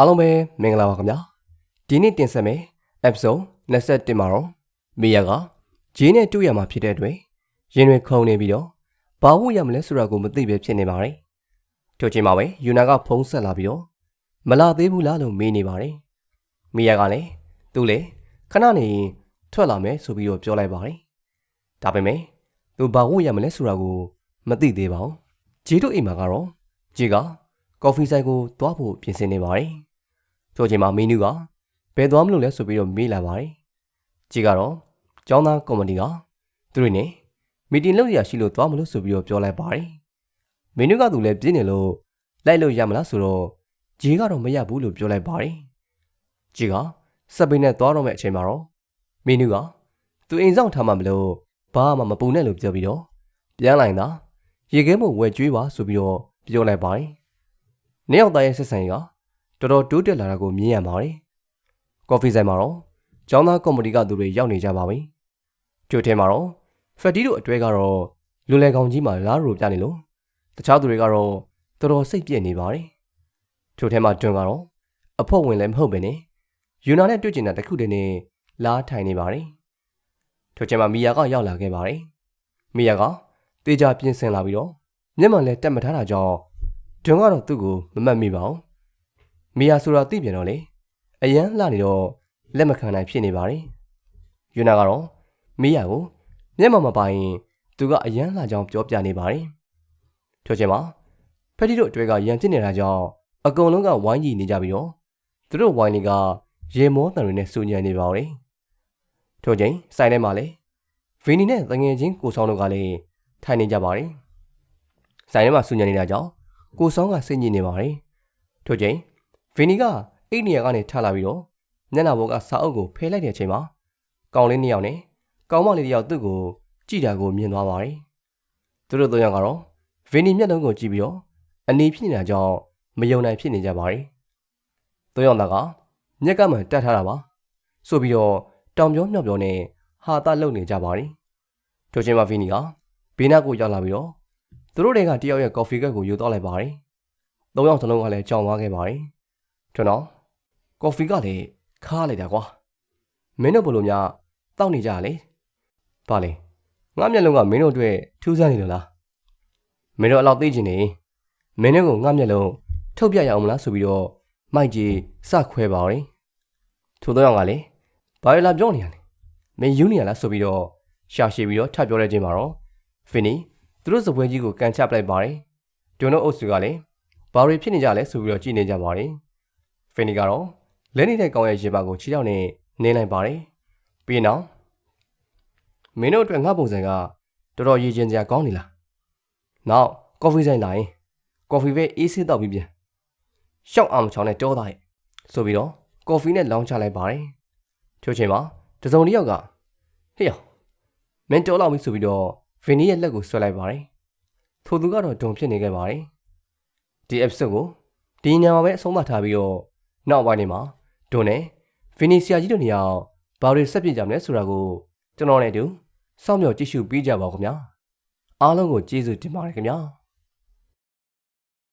အားလုံးပဲမင်္ဂလာပါခင်ဗျာဒီနေ့တင်ဆက်မယ် episode 21မှာတော့မီယာကဂျင်းနဲ့တွေ့ရမှာဖြစ်တဲ့အတွက်ရင်တွေခုန်နေပြီးတော့ဘာလို့ရမလဲဆိုတာကိုမသိပဲဖြစ်နေပါတယ်ထို့ချိန်မှာပဲယူနာကဖုန်းဆက်လာပြီးတော့မလာသေးဘူးလားလို့မေးနေပါတယ်မီယာကလည်းသူ့လေခဏနေရင်ထွက်လာမယ်ဆိုပြီးတော့ပြောလိုက်ပါတယ်ဒါပေမဲ့သူဘာလို့ရမလဲဆိုတာကိုမသိသေးပါဘူးဂျီတို့အိမ်မှာကတော့ဂျီကကော်ဖီဆိုင်ကိုသွားဖို့ပြင်ဆင်နေပါတယ်။ ထို့ချိန်မှာမီနူကဘယ်သွားမလို့လဲဆိုပြီးတော့မေးလာပါတယ်။ကြီးကတော့ကျောင်းသားကော်မတီကသူတွေနဲ့မီတင်လုပ်ရရှိလို့သွားမလို့ဆိုပြီးတော့ပြောလိုက်ပါတယ်။မီနူကသူလည်းပြင်းနေလို့လိုက်လို့ရမလားဆိုတော့ကြီးကတော့မရဘူးလို့ပြောလိုက်ပါတယ်။ကြီးကစက်ပိနဲ့သွားတော့မယ့်အချိန်မှာတော့မီနူကသူအိမ်ဆောင်ထားမှမလို့ဘာမှမပူနဲ့လို့ပြောပြီးတော့ပြန်လိုက်တာရေခဲမို့ဝယ်ကျွေးပါဆိုပြီးတော့ပြောလိုက်ပါတယ်။နှစ်ယောက်သားရဲ့ဆက်ဆံရေးက တော်တော်တိုးတက်လာတာကိုမြင်ရပါတယ်။ကော်ဖီဆိုင်မှာတော့ကျောင်းသားကော်မတီကသူတွေရောက်နေကြပါပြီ။ကြိုထဲမှာတော့ဖက်တီတို့အတွဲကတော့လူလဲကောင်ကြီးမှာလားရိုပြနေလို့တခြားသူတွေကတော့တော်တော်စိတ်ပြည့်နေပါတယ်။ကြိုထဲမှာတွန်းကတော့အဖို့ဝင်လည်းမဟုတ်ပဲနဲ့ယူနာနဲ့တွေ့ကျင်တာတခုတည်းနဲ့လားထိုင်နေပါတယ်။ထိုချိန်မှာမီယာကရောက်လာခဲ့ပါတယ်။မီယာကတေးကြပြင်ဆင်လာပြီးတော့မျက်မှန်လည်းတက်မထားတာကြောင့်ဂျွန်ကတော့သူ့ကိုမမှတ်မိပါဘူး မီယာဆိုတာသိပြန်တော့လေအရန်လှနေတော့လက်မခံနိုင်ဖြစ်နေပါတယ်ယူနာကတော့မီယာကိုမျက်မှန်မပါရင်သူကအရန်လှကြောင်းပြောပြနေပါတယ်ထို့ချိန်မှာဖက်တီတို့အတွေ့ကရန်ဖြစ်နေတာကြောင့်အကုန်လုံးကဝိုင်းကြီးနေကြပြီးတော့သူတို့ဝိုင်းတွေကရေမောတန်တွေနဲ့စူညံနေပါပါတယ်ထို့ချိန်ဆိုင်ထဲမှာလေဗီနီနဲ့တငယ်ချင်းကိုဆောင်တို့ကလည်းထိုင်နေကြပါတယ်ဆိုင်ထဲမှာစူညံနေတာကြောင့်ကိုဆောင်ကစိတ်ညစ်နေပါတယ်ထို့ချိန် ဗီနီကအိတ်နေရာကနေထလာပြီးတော့မျက်နှာပေါ်ကစာအုပ်ကိုဖယ်လိုက်တဲ့အချိန်မှာကောင်လေးနှစ်ယောက်နဲ့ကောင်မလေးတစ်ယောက်သူ့ကိုကြည့်တာကိုမြင်သွားပါတယ်သူတို့သုံးယောက်ကတော့ဗီနီမျက်လုံးကိုကြည့်ပြီးတော့အနီးဖြစ်နေတာကြောင့်မယုံနိုင်ဖြစ်နေကြပါတယ်သုံးယောက်သားကမျက်ကမှန်တက်ထားတာပါဆိုပြီးတော့တောင်ပြောမြောက်ပြောနဲ့ဟာတာလုံနေကြပါတယ်ထို့ချိန်မှာဗီနီကဘေးနားကိုရောက်လာပြီးတော့သူတို့တွေကတယောက်ရဲ့ကော်ဖီကတ်ကိုယူသွားလိုက်ပါတယ်။သုံးယောက်စလုံးကလည်းကြောင်သွားခဲ့ပါတယ်။ ကျွန်တော်ကော်ဖီကလည်းခါလိုက်တာကွာ။မင်းတို့ဘယ်လိုများတောက်နေကြလဲ။ဘာလဲ။ငါမျက်လုံးကမင်းတို့အတွက်ထူးဆန်းနေလို့လား။မင်းတို့အလောက်သိချင်နေမင်းတို့ကငါမျက်လုံးထုတ်ပြရအောင်မလားဆိုပြီးတော့မိုက်ကြီးစခွဲပါရင်ထိုသုံးယောက်ကလည်းဘာလဲလာပြောနေရလဲ။မင်းယူနေရလားဆိုပြီးတော့ရှာရှည်ပြီးတော့ထပ်ပြောတဲ့ချိန်မှာတော့ဖီနီသူတို့စပွဲကြီးကိုကန်ချပလိုက်ပါတယ်။ဂျွန်တို့အုပ်စုကလည်းဘာတွေဖြစ်နေကြလဲဆိုပြီးတော့ကြည့်နေကြပါတယ်။ ဖင်နီကတော့လဲနေတဲ့ကောင်ရဲ့ရေပါကိုခြေထောက်နဲ့နင်းလိုက်ပါတယ်။ပြီးနောက်မင်းတို့အတွက်ငါပုံစံကတော်တော်ရည်ကျင်စရာကောင်းနေလား။နောက်ကော်ဖီဆိုင်လာရင်ကော်ဖီပဲအေးဆေးတောက်ပြီးပြန်။ရှောက်အောင်ချောင်းနဲ့တောသားရဲ့ဆိုပြီးတော့ကော်ဖီနဲ့လောင်းချလိုက်ပါတယ်။ချိုးချိန်မှာတစုံတစ်ယောက်ကဟေ့ရမင်းတောလောက်ပြီဆိုပြီးတော့ဗင်နီရဲ့လက်ကိုဆွဲလိုက်ပါတယ်။ထိုသူကတော့ဒုံဖြစ်နေခဲ့ပါတယ်။ဒီ episode ကိုဒီညမှာပဲအဆုံးသတ်ထားပြီးတော့ နောက်ပိုင်းနေမှာဒုံနဲ့ဗင်နီဆီယာကြီးတို့နေရာဘာတွေဆက်ပြကြမလဲဆိုတာကိုကျွန်တော်နဲ့တူစောင့်မျှော်ကြည့်ရှုပေးကြပါဦးခင်ဗျာ။အားလုံးကိုကျေးဇူးတင်ပါတယ်ခင်ဗျာ။